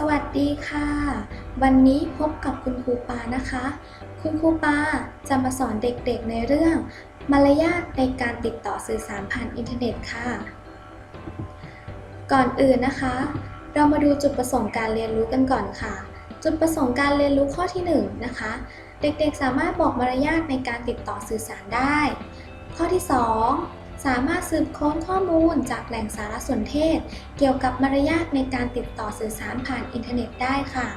สวัสดีค่ะ วันนี้พบกับคุณครูปานะคะ คุณครูปาจะมาสอนเด็กๆในเรื่อง มารยาทในการติดต่อสื่อสารผ่านอินเทอร์เน็ตค่ะ ก่อนอื่นนะคะ เรามาดูจุดประสงค์การเรียนรู้กันก่อนค่ะ จุดประสงค์การเรียนรู้ข้อที่หนึ่งนะคะ เด็กๆสามารถบอกมารยาทในการติดต่อสื่อสารได้ ข้อที่สอง สามารถสืบค้นข้อมูลจากแหล่งสารสนเทศ เกี่ยวกับมารยาทในการติดต่อสื่อสารผ่านอินเทอร์เน็ตได้ค่ะ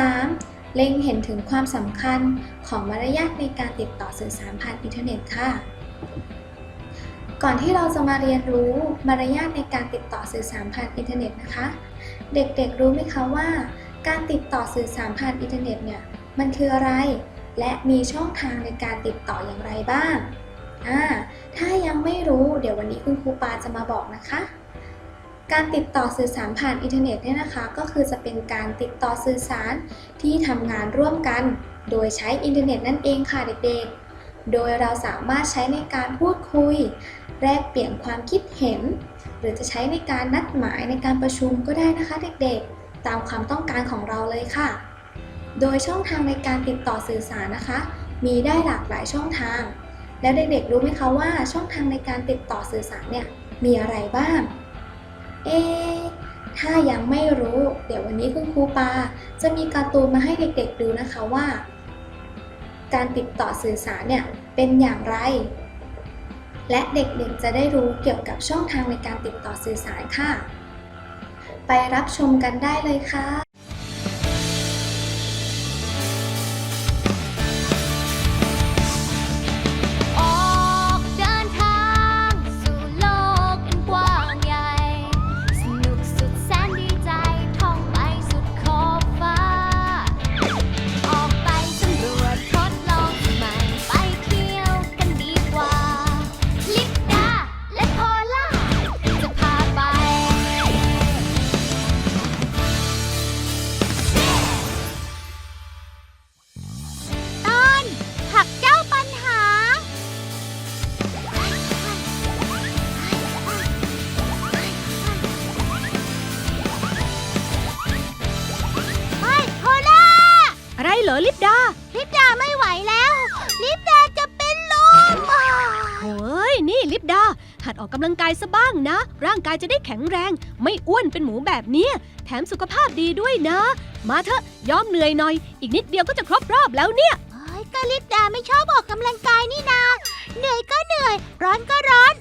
3. เล็งเห็นถึงความสำคัญของมารยาทในการติดต่อสื่อสารผ่านอินเทอร์เน็ตค่ะ ก่อนที่เราจะมาเรียนรู้มารยาทในการติดต่อสื่อสารผ่านอินเทอร์เน็ตนะคะ เด็กๆรู้ไหมคะว่า การติดต่อสื่อสารผ่านอินเทอร์เน็ตเนี่ยมันคืออะไร และมีช่องทางในการติดต่ออย่างไรบ้าง อ่าถ้ายังไม่รู้เดี๋ยววันนี้คุณครูปาจะมาบอกนะคะ การติดต่อสื่อสารผ่านอินเทอร์เน็ตเนี่ยนะคะ ก็คือจะเป็นการติดต่อสื่อสารที่ทำงานร่วมกัน โดยใช้อินเทอร์เน็ตนั่นเองค่ะเด็กๆ โดยเราสามารถใช้ในการพูดคุย แลกเปลี่ยนความคิดเห็น หรือจะใช้ในการนัดหมายในการประชุมก็ได้นะคะเด็กๆ ตามความต้องการของเราเลยค่ะ โดยช่องทางในการติดต่อสื่อสารนะคะ มีได้หลากหลายช่องทาง แล้วเด็กๆรู้ไหมคะว่าช่องทางในการติดต่อสื่อสารเนี่ยมีอะไรบ้าง เอะถ้ายังไม่รู้ เดี๋ยววันนี้คุณครูปา จะมีการ์ตูนมาให้เด็กๆดูนะคะว่า การติดต่อสื่อสารเนี่ยเป็นอย่างไร และเด็กๆจะได้รู้เกี่ยวกับช่องทางในการติดต่อสื่อสารค่ะ ไปรับชมกันได้เลยค่ะ ร่างกายจะได้แข็งแรง ไม่อ้วนเป็นหมูแบบเนี้ยแถมสุขภาพดีด้วยนะ มาเถอะยอมเหนื่อยหน่อย อีกนิดเดียวก็จะครบรอบแล้วเนี่ยเฮ้ยก็ลิปดาไม่ชอบออกกำลังกายนี่นา เหนื่อยก็เหนื่อย ร้อนก็ร้อน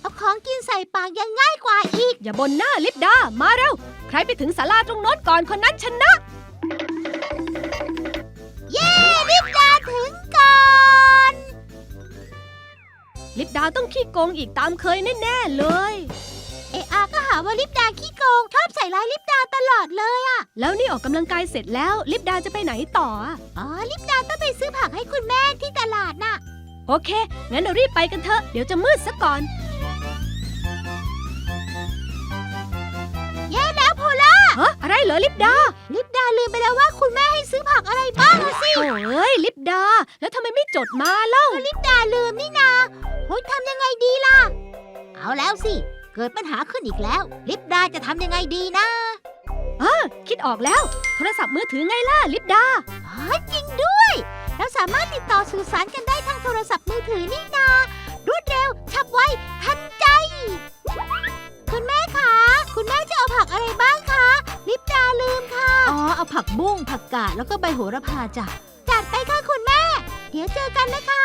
เอาของกินใส่ปากยังง่ายกว่าอีก อย่าบนหน้าลิปดา มาเร็ว ใครไปถึงศาลาตรงโน้นก่อนคนนั้นชนะ เย้ลิปดาถึงก่อน ลิปดาต้องขี้โกงอีกตามเคยแน่ ๆ เลย เอะอาก็หาว่าลิปดาขี้โกง ชอบใส่ร้ายลิปดาตลอดเลยอะแล้วนี่ออกกำลังกายเสร็จแล้วลิปดาจะไปไหนต่ออะอ๋อ ลิปดาต้องไปซื้อผักให้คุณแม่ที่ตลาดน่ะ โอเค งั้นเรารีบไปกันเถอะ เดี๋ยวจะมืดซะก่อน แย่แล้วโพล่าฮะ อะไรเหรอลิปดา ลิปดาลืมไปแล้วว่าคุณแม่ให้ซื้อผักอะไรบ้างอะสิโอ้ยลิปดา แล้วทำไมไม่จดมาเล่าก็ลิปดาลืมนี่นาโฮ้ยทำยังไงดีล่ะ เอาแล้วสิ เกิดปัญหาขึ้นอีกแล้ว ลิปดาจะทำยังไงดีนะคิดออกแล้ว โทรศัพท์มือถือไงล่ะ ลิปดาอ๋อจริงด้วย เราสามารถติดต่อสื่อสารกันได้ทางโทรศัพท์มือถือนี่นารวดเร็ว ฉับไว ทันใจ คุณแม่คะ คุณแม่จะเอาผักอะไรบ้างคะ ลิปดาลืมค่ะ อ๋อ เอาผักบุ้งผักกาดแล้วก็ใบโหระพาจ้ะ จัดไปค่ะคุณแม่ เดี๋ยวเจอกันนะคะ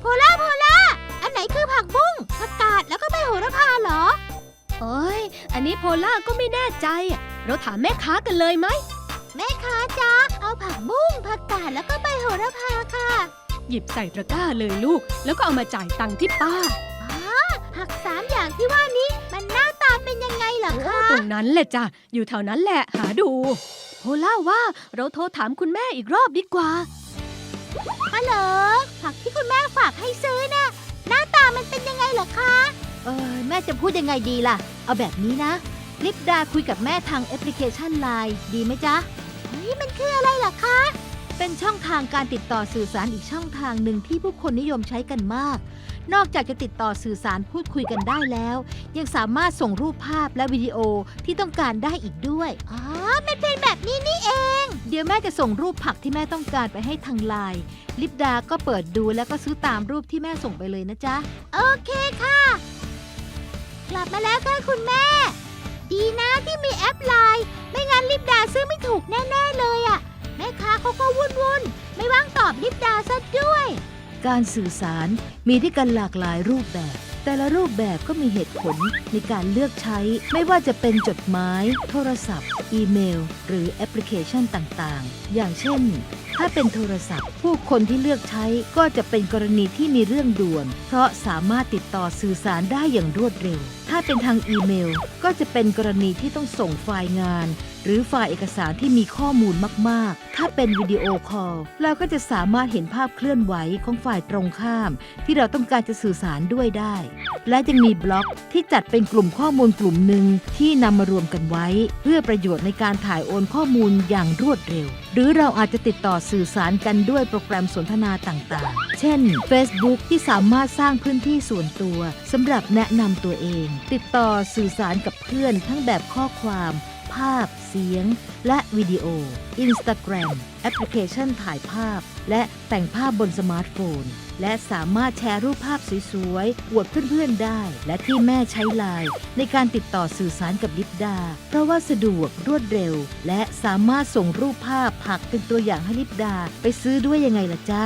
โพล่าโพล่า อันไหนคือผักบุ้งผักกาดแล้วก็ใบ โหระพาเหรอเอ้ย อันนี้โพล่าก็ไม่แน่ใจอะเราถามแม่ค้ากันเลยไหม แม่ค้าจ๊ะ เอาผักบุ้งผักกาดแล้วก็ใบโหระพาค่ะหยิบใส่ตะกร้าเลยลูก แล้วก็เอามาจ่ายตังค์ที่ป้า อ๋อผักสามอย่างที่ว่านี้มันหน้าตาเป็นยังไงเหรอคะ ตรงนั้นแหละจ้ะ อยู่แถวนั้นแหละ หาดู โพล่าว่าเราโทรถามคุณแม่อีกรอบดีกว่า ฮัลโหล ผักที่คุณแม่ฝากให้ซื้อน่ะ หน้าตามันเป็นยังไงเหรอคะ เออแม่จะพูดยังไงดีล่ะ เอาแบบนี้นะ ลิปดาคุยกับแม่ทางแอปพลิเคชันไลน์ดีไหมจ๊ะเฮ้ยมันคืออะไรเหรอคะ เป็นช่องทางการติดต่อสื่อสารอีกช่องทางหนึ่งที่ผู้คนนิยมใช้กันมาก นอกจากจะติดต่อสื่อสารพูดคุยกันได้แล้ว ยังสามารถส่งรูปภาพและวิดีโอที่ต้องการได้อีกด้วย อ๋อ มันเป็นแบบนี้นี่เอง เดี๋ยวแม่จะส่งรูปผักที่แม่ต้องการไปให้ทางไลน์ลิปดาก็เปิดดูแล้วก็ซื้อตามรูปที่แม่ส่งไปเลยนะจ๊ะ โอเคค่ะ กลับมาแล้วค่ะคุณแม่ ดีนะที่มีแอปไลน์ ไม่งั้นลิปดาซื้อไม่ถูกแน่ ๆ เลยอะแม่ค้าเขาก็วุ่นวุ่นไม่ว่างตอบลิปดาซะด้วย การสื่อสารมีด้วยกันหลากหลายรูปแบบ แต่ละรูปแบบก็มีเหตุผลในการเลือกใช้ ไม่ว่าจะเป็นจดหมาย โทรศัพท์ อีเมล หรือแอปพลิเคชันต่างๆ อย่างเช่น ถ้าเป็นโทรศัพท์ ผู้คนที่เลือกใช้ก็จะเป็นกรณีที่มีเรื่องด่วน เพราะสามารถติดต่อสื่อสารได้อย่างรวดเร็ว ถ้าเป็นทางอีเมล ก็จะเป็นกรณีที่ต้องส่งไฟล์งาน หรือไฟล์เอกสารที่มีข้อมูลมาก ๆ ถ้าเป็นวิดีโอคอลเราก็จะสามารถเห็นภาพเคลื่อนไหวของฝ่ายตรงข้าม ที่เราต้องการจะสื่อสารด้วยได้ และยังมีบล็อกที่จัดเป็นกลุ่มข้อมูลกลุ่มหนึ่งที่นำมารวมกันไว้ เพื่อประโยชน์ในการถ่ายโอนข้อมูลอย่างรวดเร็ว หรือเราอาจจะติดต่อสื่อสารกันด้วยโปรแกรมสนทนาต่างๆ เช่น Facebook ที่สามารถสร้างพื้นที่ส่วนตัวสำหรับแนะนำตัวเอง ติดต่อสื่อสารกับเพื่อนทั้งแบบข้อความ ภาพ เสียง และวิดีโอ Instagram แอปพลิเคชันถ่ายภาพ และแต่งภาพบนสมาร์ทโฟน และสามารถแชร์รูปภาพสวยๆ อวดเพื่อนๆได้ และที่แม่ใช้ไลน์ในการติดต่อสื่อสารกับลิปดา เพราะว่าสะดวกรวดเร็ว และสามารถส่งรูปภาพผักเป็นตัวอย่างให้ลิปดา ไปซื้อด้วยยังไงล่ะจ๊ะ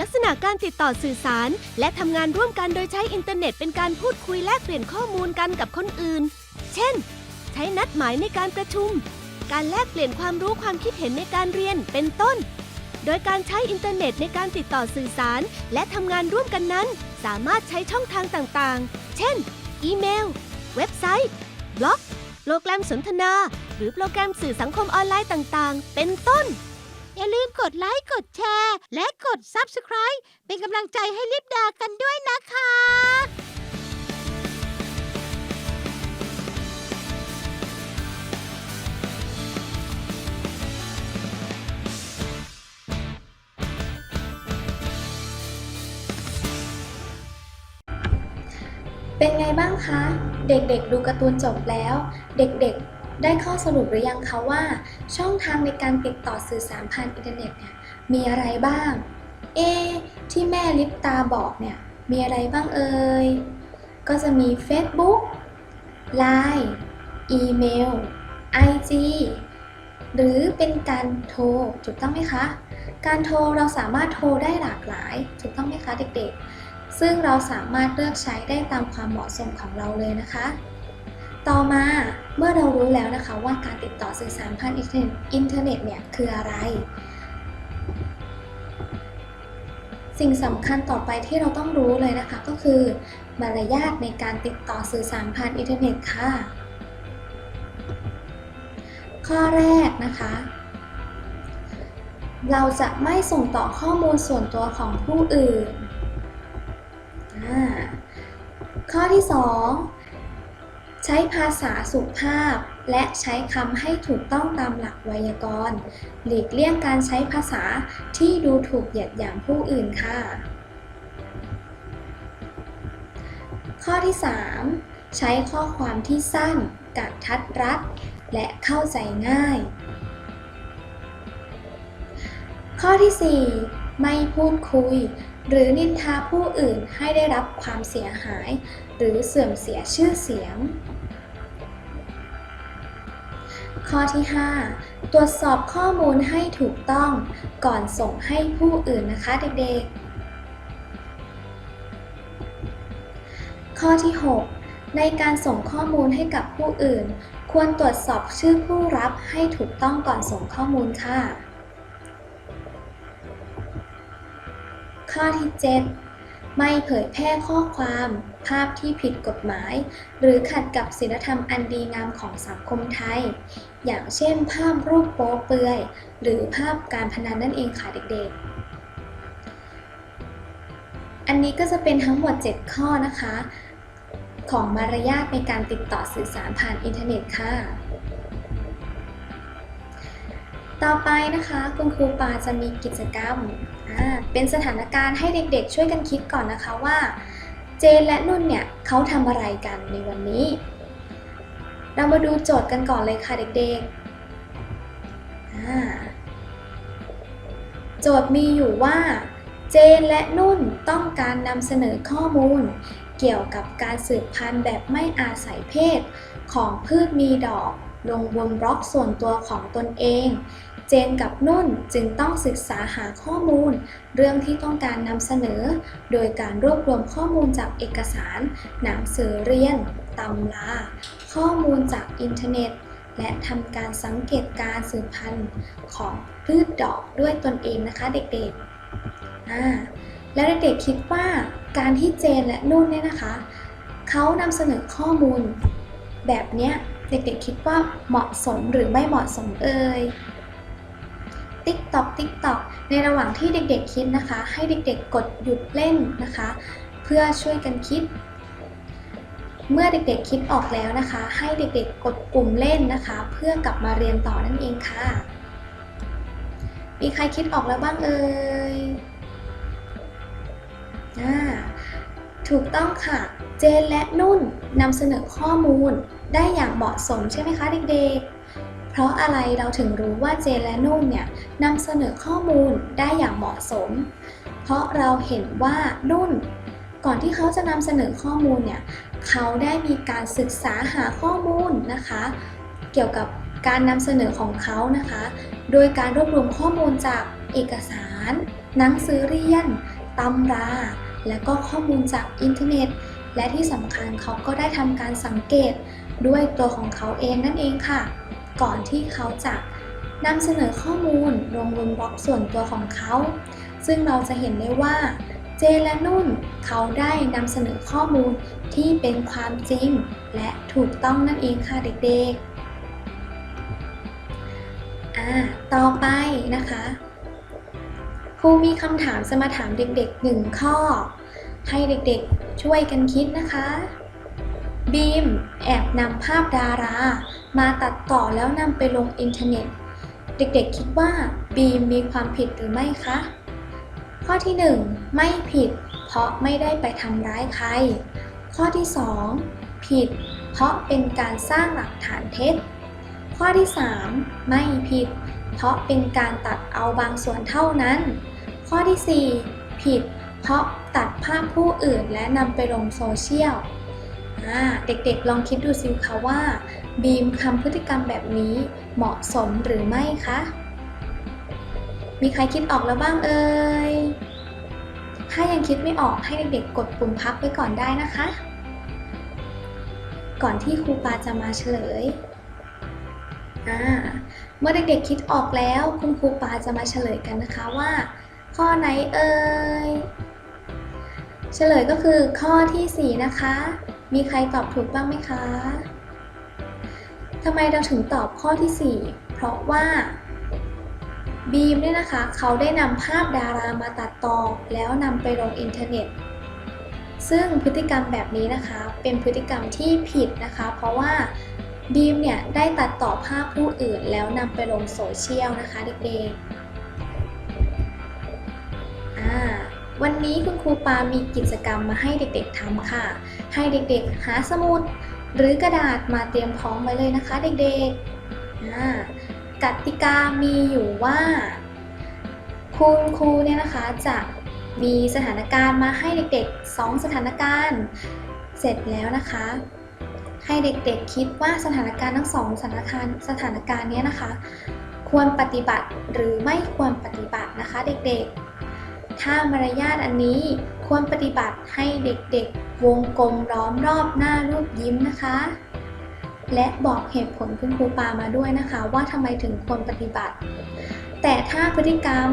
ลักษณะการติดต่อสื่อสาร และทำงานร่วมกันโดยใช้อินเทอร์เน็ตเป็นการพูดคุยแลกเปลี่ยนข้อมูลกันกับคนอื่น เช่น ใช้นัดหมายในการประชุม การแลกเปลี่ยนความรู้ความคิดเห็นในการเรียนเป็นต้น โดยการใช้อินเทอร์เน็ตในการติดต่อสื่อสาร และทำงานร่วมกันนั้น สามารถใช้ช่องทางต่างๆ เช่น อีเมล เว็บไซต์ บล็อก โปรแกรมสนทนา หรือโปรแกรมสื่อสังคมออนไลน์ต่างๆ เป็นต้น อย่าลืมกดไลค์ กดแชร์ และกด Subscribe เป็นกำลังใจให้ลิปดากันด้วยนะคะ เป็นไงบ้างคะ เด็กๆ ดูการ์ตูนจบแล้ว เด็กๆ ได้ข้อสรุปหรือยังคะว่า ช่องทางในการติดต่อสื่อสารผ่านอินเทอร์เน็ตเนี่ยมีอะไรบ้าง เอ ที่แม่ลิปตาบอกเนี่ยมีอะไรบ้างเอ่ย ก็จะมี Facebook Line อีเมล IG หรือเป็นการโทรถูกต้องไหมคะ การโทรเราสามารถโทรได้หลากหลายถูกต้องไหมคะเด็กๆ ซึ่งเราสามารถเลือกใช้ได้ตามความเหมาะสมของเราเลยนะคะ ต่อมาเมื่อเรารู้แล้วนะคะว่าการติดต่อสื่อสารผ่านอินเทอร์เน็ตเนี่ยคืออะไร สิ่งสำคัญต่อไปที่เราต้องรู้เลยนะคะ ก็คือ มารยาทในการติดต่อสื่อสารผ่านอินเทอร์เน็ตค่ะ ข้อแรกนะคะเราจะไม่ส่งต่อข้อมูลส่วนตัวของผู้อื่น ข้อที่ 2 ใช้ภาษาสุภาพ และใช้คำให้ถูกต้องตามหลักไวยากรณ์ หลีกเลี่ยงการใช้ภาษาที่ดูถูกเหยียดหยามผู้อื่นค่ะ ข้อที่ 3 ใช้ข้อความที่สั้นกระทัดรัด และเข้าใจง่าย ข้อที่ 4 ไม่พูดคุย หรือนินทาผู้อื่นให้ได้รับความเสียหาย หรือเสื่อมเสียชื่อเสียง ข้อที่ 5 ตรวจสอบข้อมูลให้ถูกต้องก่อนส่งให้ผู้อื่นนะคะเด็กๆ ข้อที่ 6 ในการส่งข้อมูลให้กับผู้อื่น ควรตรวจสอบชื่อผู้รับให้ถูกต้องก่อนส่งข้อมูลค่ะ ข้อที่ 7 ไม่เผยแพร่ข้อความ ภาพที่ผิดกฎหมาย หรือขัดกับศีลธรรมอันดีงามของสังคมไทย อย่างเช่น ภาพรูปโป๊เปลือย หรือภาพการพนันนั่นเองค่ะเด็กๆอันนี้ก็จะเป็นทั้งหมด 7 ข้อนะคะ ของมารยาทในการติดต่อสื่อสารผ่านอินเทอร์เน็ตค่ะ ต่อไปนะคะ คุณครูปาจะมีกิจกรรม เป็นสถานการณ์ให้เด็กๆ ช่วยกันคิดก่อนนะคะว่า เจนและนุ่นเนี่ยเขาทำอะไรกันในวันนี้ เรามาดูโจทย์กันก่อนเลยค่ะเด็กๆ โจทย์มีอยู่ว่า เจนและนุ่นต้องการนำเสนอข้อมูล เกี่ยวกับการสืบพันธุ์แบบไม่อาศัยเพศ ของพืชมีดอกลงบนบล็อกส่วนตัวของตนเอง เจนกับนุ่นจึงต้องศึกษาหาข้อมูล เรื่องที่ต้องการนำเสนอ โดยการรวบรวมข้อมูลจากเอกสาร หนังสือเรียนตำราข้อมูลจากอินเทอร์เน็ต และทำการสังเกตการสืบพันธุ์ของพืชดอกด้วยตนเองนะคะเด็กๆอ่าแล้วเด็กๆคิดว่าการที่เจนและนุ่นเนี่ยนะคะเขานำเสนอข้อมูลแบบเนี้ยเด็กๆคิดว่าเหมาะสมหรือไม่เหมาะสมเอ่ย ติ๊กตอกติ๊กตอกในระหว่างที่เด็กๆคิดนะคะ ให้เด็กๆกดหยุดเล่นนะคะ เพื่อช่วยกันคิด เมื่อเด็กๆคิดออกแล้วนะคะ ให้เด็กๆกดปุ่มเล่นนะคะ เพื่อกลับมาเรียนต่อนั่นเองค่ะ มีใครคิดออกแล้วบ้างเอ่ยถูกต้องค่ะ เจนและนุ่นนำเสนอข้อมูลได้อย่างเหมาะสมใช่ไหมคะเด็กๆ เพราะอะไรเราถึงรู้ว่าเจนและนุ่นเนี่ยนำเสนอข้อมูลได้อย่างเหมาะสม เพราะเราเห็นว่านุ่น ก่อนที่เขาจะนำเสนอข้อมูลเนี่ยเขาได้มีการศึกษาหาข้อมูลนะคะ เกี่ยวกับการนำเสนอของเขานะคะ โดยการรวบรวมข้อมูลจากเอกสาร หนังสือเรียนตำรา และก็ข้อมูลจากอินเทอร์เน็ต และที่สำคัญเขาก็ได้ทำการสังเกตด้วยตัวของเขาเองนั่นเองค่ะ ก่อนที่เขาจะนำเสนอข้อมูลลงบนบล็อกส่วนตัวของเขา ซึ่งเราจะเห็นได้ว่าเจและนุ่นเขาได้นำเสนอข้อมูลที่เป็นความจริง และถูกต้องนั่นเองค่ะเด็กๆ ต่อไปนะคะครูมีคำถามจะมาถามเด็กๆหนึ่งข้อ ให้เด็กๆช่วยกันคิดนะคะ บีมแอบนำภาพดารา มาตัดต่อแล้วนำไปลงอินเทอร์เน็ต เด็กๆคิดว่าบีมมีความผิดหรือไม่คะ ข้อที่ 1 ไม่ผิด เพราะไม่ได้ไปทำร้ายใคร ข้อที่ 2 ผิด เพราะเป็นการสร้างหลักฐานเท็จ ข้อที่ 3 ไม่ผิด เพราะเป็นการตัดเอาบางส่วนเท่านั้น ข้อที่ 4 ผิด เพราะตัดภาพผู้อื่นและนำไปลงโซเชียลเด็กๆลองคิดดูสิคะว่า บีมทำพฤติกรรมแบบนี้เหมาะสมหรือไม่คะ มีใครคิดออกแล้วบ้างเอ่ย ถ้ายังคิดไม่ออกให้เด็กๆกดปุ่มพักไว้ก่อนได้นะคะ ก่อนที่ครูปาจะมาเฉลย อ่า เมื่อเด็กๆคิดออกแล้วคุณครูปาจะมาเฉลยกันนะคะว่า ข้อไหนเอ่ย เฉลยก็คือข้อที่ 4 นะคะ มีใครตอบถูกบ้างไหมคะ ทำไมเราถึงตอบข้อที่ 4 เพราะว่าบีมเนี่ยนะคะเขาได้นำภาพดารามาตัดต่อแล้วนำไปลงอินเทอร์เน็ต ซึ่งพฤติกรรมแบบนี้นะคะเป็นพฤติกรรมที่ผิดนะคะ เพราะว่าบีมเนี่ยได้ตัดต่อภาพผู้อื่นแล้วนำไปลงโซเชียลนะคะเด็กๆวันนี้คุณครูปามีกิจกรรมมาให้เด็กๆทำค่ะ ให้เด็กๆ หาสมุด หรือกระดาษมาเตรียมพร้อมไว้เลยนะคะเด็กๆกติกามีอยู่ว่า คุณครูเนี่ยนะคะจะมีสถานการณ์มาให้เด็กๆ 2 สถานการณ์ เสร็จแล้วนะคะ ให้เด็กๆคิดว่าสถานการณ์ทั้งสองสถานการณ์สถานการณ์เนี้ยนะคะ ควรปฏิบัติหรือไม่ควรปฏิบัตินะคะเด็กๆ ถ้ามารยาทอันนี้ควรปฏิบัติให้เด็กๆ วงกลมล้อมรอบหน้ารูปยิ้มนะคะ และบอกเหตุผลคุณครูปามาด้วยนะคะ ว่าทำไมถึงควรปฏิบัติ แต่ถ้าพฤติกรรม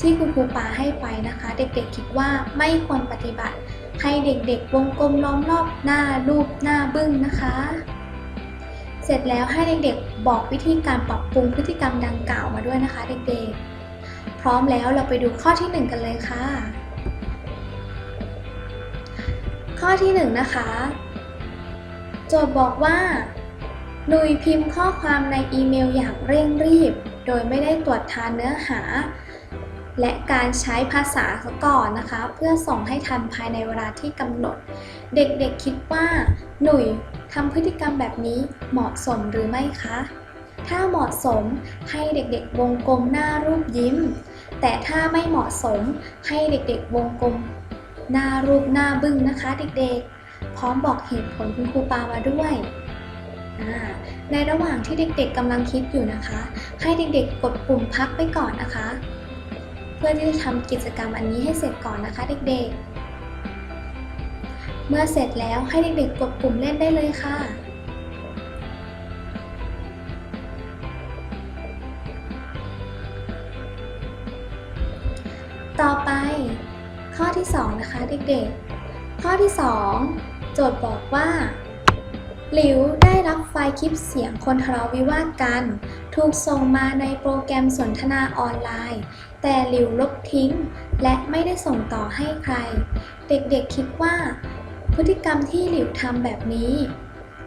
ที่คุณครูปาให้ไปนะคะ เด็กๆคิดว่าไม่ควรปฏิบัติ ให้เด็กๆ วงกลมล้อมรอบหน้ารูปหน้าบึ้งนะคะ เสร็จแล้วให้เด็กๆ บอกวิธีการปรับปรุงพฤติกรรมดังกล่าวมาด้วยนะคะ เด็กๆ พร้อมแล้วเราไปดูข้อที่ 1 กันเลยค่ะ ข้อที่ 1 นะคะ โจทย์บอกว่า หนุยพิมพ์ข้อความในอีเมลอย่างเร่งรีบ โดยไม่ได้ตรวจทานเนื้อหา และการใช้ภาษาซะก่อนนะคะ เพื่อส่งให้ทันภายในเวลาที่กำหนด เด็กๆคิดว่า หนุ่ยทำพฤติกรรมแบบนี้เหมาะสมหรือไม่คะ ถ้าเหมาะสมให้เด็กๆวงกลมหน้ารูปยิ้ม แต่ถ้าไม่เหมาะสมให้เด็กๆวงกลม หน้ารูปหน้าบึ้งนะคะเด็กๆ พร้อมบอกเหตุผลคุณครูปามาด้วยในระหว่างที่เด็กๆกำลังคิดอยู่นะคะ ให้เด็กๆกดปุ่มพักไปก่อนนะคะ เพื่อที่จะทำกิจกรรมอันนี้ให้เสร็จก่อนนะคะเด็กๆ เมื่อเสร็จแล้วให้เด็กๆกดปุ่มเล่นได้เลยค่ะ ที่ 2 นะคะเด็กๆ ข้อที่ 2 โจทย์บอกว่า หลิวได้รับไฟล์คลิปเสียงคนทะเลาะวิวาทกัน ถูกส่งมาในโปรแกรมสนทนาออนไลน์ แต่หลิวลบทิ้ง และไม่ได้ส่งต่อให้ใคร เด็กๆคิดว่า พฤติกรรมที่หลิวทำแบบนี้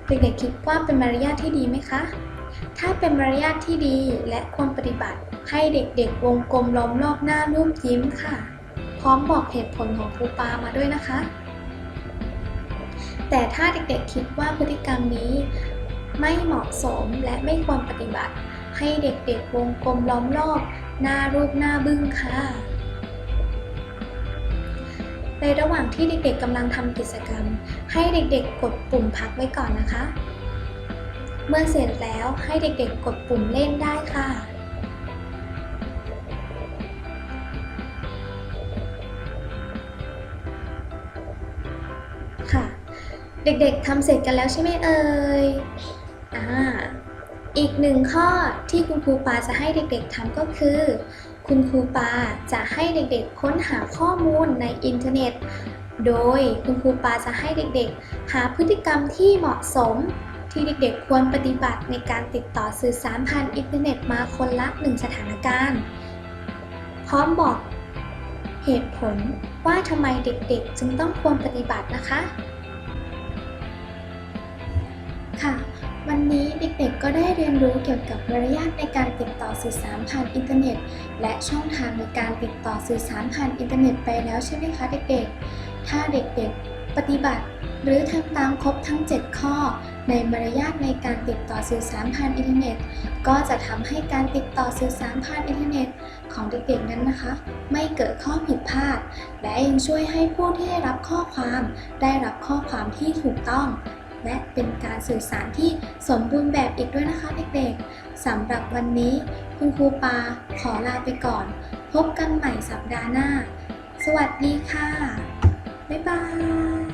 เด็กๆคิดว่าเป็นมารยาทที่ดีไหมคะถ้าเป็นมารยาทที่ดีและควรปฏิบัติให้เด็กๆ วงกลมล้อมรอบหน้ารูปยิ้มค่ะ ร้อมบอกเหตุผลของครูปามาด้วยนะคะ แต่ถ้าเด็กๆคิดว่าพฤติกรรมนี้ไม่เหมาะสมและไม่ควรปฏิบัติ ให้เด็กๆวงกลมล้อมรอบ หน้ารูปหน้าบึ้งค่ะในระหว่างที่เด็กๆกำลังทำกิจกรรม ให้เด็กๆกดปุ่มพักไว้ก่อนนะคะ เมื่อเสร็จแล้วให้เด็กๆกดปุ่มเล่นได้ค่ะค่ะ เด็กๆทำเสร็จกันแล้วใช่ไหมเอ่ยอ่าอีกหนึ่งข้อที่คุณครูปาจะให้เด็กๆทำก็คือ คุณครูปาจะให้เด็กๆค้นหาข้อมูลในอินเทอร์เน็ต โดยคุณครูปาจะให้เด็กๆ หาพฤติกรรมที่เหมาะสม ที่เด็กๆควรปฏิบัติในการติดต่อสื่อสารผ่านอินเทอร์เน็ตมาคนละหนึ่งสถานการณ์ พร้อมบอกเหตุผลว่าทำไมเด็กๆ จึงต้องควรปฏิบัตินะคะ วันนี้เด็กๆ ก็ได้เรียนรู้เกี่ยวกับมารยาทในการติดต่อสื่อสารผ่านอินเทอร์เน็ต และช่องทางในการติดต่อสื่อสารผ่านอินเทอร์เน็ตไปแล้วใช่ไหมคะเด็กๆ ถ้าเด็กๆ ปฏิบัติ หรือทำตามครบทั้ง 7 ข้อ ในมารยาทในการติดต่อสื่อสารผ่านอินเทอร์เน็ต ก็จะทำให้การติดต่อสื่อสารผ่านอินเทอร์เน็ต ของเด็กๆนั้นนะคะ ไม่เกิดข้อผิดพลาด และยังช่วยให้ผู้ที่ได้รับข้อความ ได้รับข้อความที่ถูกต้อง และเป็นการสื่อสารที่สมบูรณ์แบบอีกด้วยนะคะเด็กๆสำหรับวันนี้คุณครูปาขอลาไปก่อน พบกันใหม่สัปดาห์หน้า สวัสดีค่ะ บ๊ายบาย